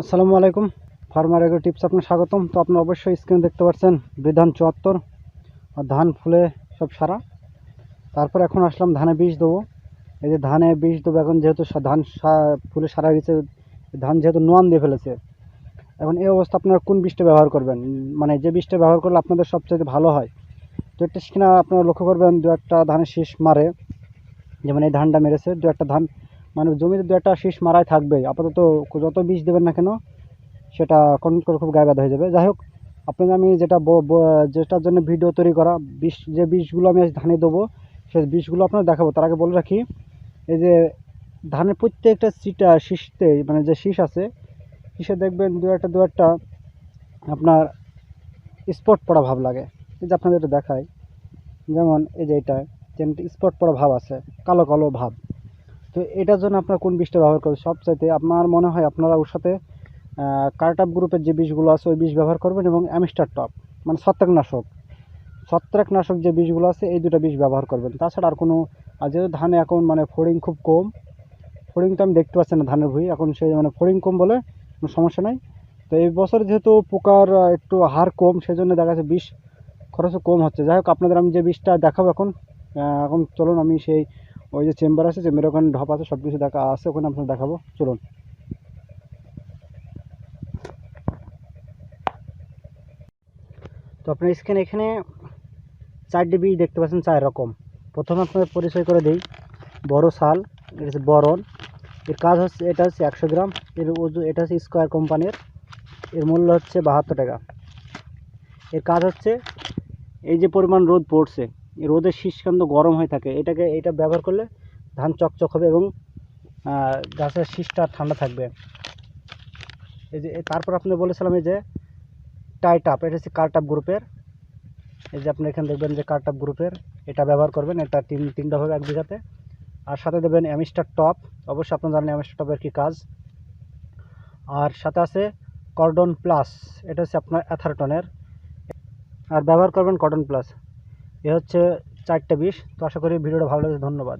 আসসালামু আলাইকুম। Farmer agro tips আপনার স্বাগতম। তো আপনি অবশ্যই স্ক্রিনে দেখতে পাচ্ছেন বিধান চুয়াত্তর, আর ধান ফুলে সব সারা। তারপর এখন আসলাম ধানে বীজ দেবো। এই যে ধানে বীজ দেবো, এখন যেহেতু ধান ফুলে সারা গেছে, ধান যেহেতু নোয়ান দিয়ে ফেলেছে, এখন এই অবস্থা আপনারা কোন বীজটা ব্যবহার করবেন? মানে যে বীজটা ব্যবহার করলে আপনাদের সবচেয়ে ভালো হয়? তো একটা কিনা আপনারা লক্ষ্য করবেন, দু একটা ধানের শীষ মারে। যেমন এই ধানটা মেরেছে, দু একটা ধান মানে জমিতে দু একটা শীষ মারাই থাকবে আপাতত যত বীজ দেবেন না কেন, সেটা কন্ট্রোল করে খুব গায়ে বাঁধা হয়ে যাবে। যাই হোক, আপনাকে আমি যেটা যেটার জন্য ভিডিও তৈরি করা, বিষ, যে বীজগুলো আমি ধানে দেবো, সেই বীজগুলো আপনার দেখাবো। তার আগে বলে রাখি, এই যে ধানের প্রত্যেকটা সিটা, শীষতে মানে যে শীষ আছে, শীষে দেখবেন দু একটা দু একটা আপনার স্পট পড়া ভাব লাগে। এই যে আপনাদের এটা দেখায় যেমন এই যে এটা স্পট পড়া ভাব আছে, কালো কালো ভাব। তো এটার জন্য আপনার কোন বীজটা ব্যবহার করবেন? সবচাইতে আপনার মনে হয় আপনারা ওর সাথে কার্টাপ গ্রুপের যে বীজগুলো আছে ওই বীজ ব্যবহার করবেন এবং অ্যামিস্টার টপ মানে ছত্রাকনাশক। ছত্রাকনাশক যে বীজগুলো আছে এই দুটো বীজ ব্যবহার করবেন। তাছাড়া আর কোনো, আর যেহেতু ধানে এখন মানে ফড়িং খুব কম, ফড়িং তো আমি দেখতে পাচ্ছি না ধানের ভুঁই, এখন সেই মানে ফড়িং কম বলে কোনো সমস্যা নাই। তো এই বছর যেহেতু পোকার একটু হার কম সেই জন্য দেখা যাচ্ছে বিষ খরচও কম হচ্ছে। যাই হোক, আপনাদের আমি যে বীজটা দেখাবো এখন এখন চলুন আমি সেই ওই যে চেম্বার আছে চেম্বারের ওখানে ঢপ আছে সব কিছু দেখা আছে, ওখানে আপনাদের দেখাবো। চলুন। তো আপনার স্ক্রিন এখানে চারটে বীজ দেখতে পাচ্ছেন চার রকম। প্রথমে আপনাদের পরিচয় করে দিই, বড় শাল, এটা হচ্ছে বরণ। এর কাজ হচ্ছে, এটা হচ্ছে একশো গ্রাম, এর ওজন, এটা হচ্ছে স্কোয়ার কোম্পানির, এর মূল্য হচ্ছে বাহাত্তর টাকা। এর কাজ হচ্ছে, এই যে পরিমাণ রোদ পড়ছে রোদের শীষকান্ত গরম হয়ে থাকে, এটাকে, এটা ব্যবহার করলে ধান চকচক হবে এবং গাছের শীষটা ঠান্ডা থাকবে। এই যে তারপর আপনি বলেছিলাম এই যে টাইট আপ এটা হচ্ছে কার্টাপ গ্রুপের এই যে, আপনি এখানে দেখবেন যে কার্টাপ গ্রুপের এটা ব্যবহার করবেন, এটা তিন তিনটা হবে এক বিঘাতে। আর সাথে দেবেন অ্যামিস্টার টপ অবশ্যই আপনারা জানেন অ্যামিস্টার টপের কী কাজ। আর সাথে আছে কর্ডন প্লাস এটা হচ্ছে আপনার অ্যাথারটনের আর ব্যবহার করবেন কটন প্লাস এ হচ্ছে চারটে বিষ তো আশা করি ভিডিওটা ভালো লাগছে। ধন্যবাদ।